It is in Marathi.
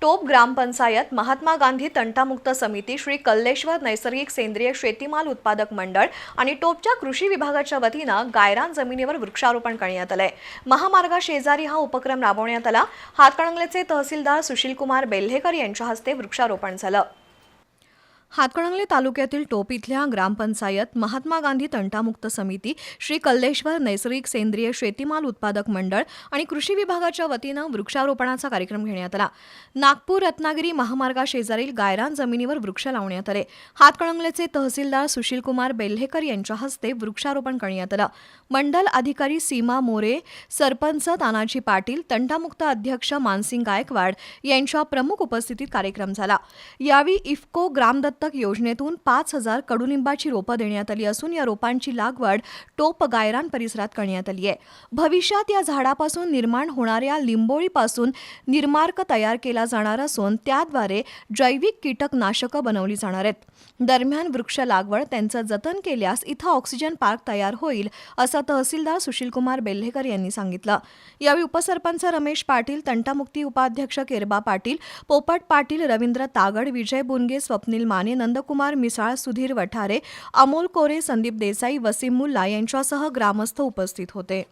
टोप ग्रामपंचायत महात्मा गांधी तंटामुक्त समिती श्री कल्लेश्वर नैसर्गिक सेंद्रिय शेतीमाल उत्पादक मंडळ आणि टोपच्या कृषी विभागाच्या वतीनं गायरान जमिनीवर वृक्षारोपण करण्यात आलंय. महामार्गा शेजारी हा उपक्रम राबवण्यात आला. हातकणंगलेचे तहसीलदार सुशीलकुमार बेल्हेकर यांच्या हस्ते वृक्षारोपण झालं. हातकणंगले तालुक्यातील टोप इथल्या ग्रामपंचायत महात्मा गांधी तंटामुक्त समिती श्री कल्लेश्वर नैसर्गिक सेंद्रिय शेतीमाल उत्पादक मंडळ आणि कृषी विभागाच्या वतीनं वृक्षारोपणाचा कार्यक्रम घेण्यात आला. नागपूर रत्नागिरी महामार्गाशेजारील गायरान जमिनीवर वृक्ष लावण्यात आले. हातकणंगलेचे तहसीलदार सुशीलकुमार बेल्हेकर यांच्या हस्ते वृक्षारोपण करण्यात आलं. मंडल अधिकारी सीमा मोरे सरपंच तानाजी पाटील तंटामुक्त अध्यक्ष मानसिंग गायकवाड यांच्या प्रमुख उपस्थितीत कार्यक्रम झाला. यावेळी इफ्को ग्रामदत्तक योजनेतून पाच हजार कडुलिंबाची रोपं देण्यात आली असून या रोपांची लागवड टोप गायरान परिसरात करण्यात आली आहे. भविष्यात या झाडापासून निर्माण होणाऱ्या लिंबोळीपासून निर्मार्क तयार केला जाणार असून त्याद्वारे जैविक कीटकनाशकं बनवली जाणार आहेत. दरम्यान वृक्ष लागवड त्यांचं जतन केल्यास इथं ऑक्सिजन पार्क तयार होईल असं तहसीलदार सुशीलकुमार बेल्हेकर यांनी सांगितलं. यावेळी उपसरपंच रमेश पाटील तंटामुक्ती उपाध्यक्ष केरबा पाटील पोपट पाटील रवींद्र तागड विजय बुनगे स्वप्नील मान माने नंदकुमार मिसाळ सुधीर वठारे अमोल कोरे संदीप देसाई वसीम मुल्ला यांच्यासह ग्रामस्थ उपस्थित होते.